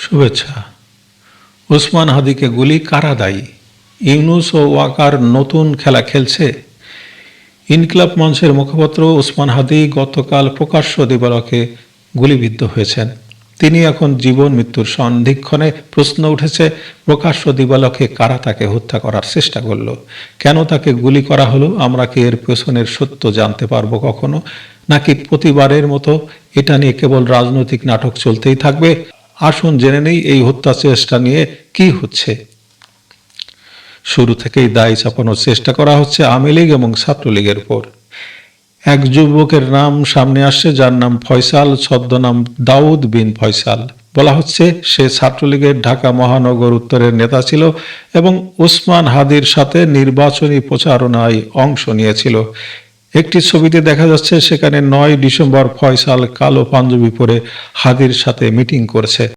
শুভেচ্ছা। ওসমান হাদিকে গুলি কারা দায়ী? ইউনুস ও ওয়াকার নতুন খেলা খেলছে। ইনকিলাব মঞ্চের মুখপাত্র ওসমান হাদি গতকাল প্রকাশ্য দিবালকে গুলিবিদ্ধ হয়েছেন। তিনি এখন জীবন মৃত্যুর সন্ধিক্ষণে প্রশ্ন উঠেছে, প্রকাশ্য দিবালকে কারা তাকে হত্যা করার চেষ্টা করল? কেন তাকে গুলি করা হলো? আমরা কি এর পেছনের সত্য জানতে পারব কখনো? নাকি প্রতিবারের মতো এটা নিয়ে কেবল রাজনৈতিক নাটক চলতেই থাকবে? আসুন জেনে নেই এই হত্যা চেষ্টা নিয়ে কি হচ্ছে। শুরু থেকেই দায় চাপানোর চেষ্টা করা হচ্ছে আওয়ামী লীগ এবং ছাত্রলীগের উপর। এক যুবকের নাম সামনে আসছে, যার নাম ফয়সাল, ছদ্মনাম দাউদ বিন ফয়সাল। বলা হচ্ছে সে ছাত্রলীগের ঢাকা মহানগর উত্তরের নেতা ছিল এবং ওসমান হাদির সাথে নির্বাচনী প্রচারণায় অংশ নিয়েছিল। একটি ছবিতে দেখা যাচ্ছে সেখানে নয় ডিসেম্বর ফয়সাল কালো পাঞ্জাবি পরে হাদির সাথে মিটিং করছে।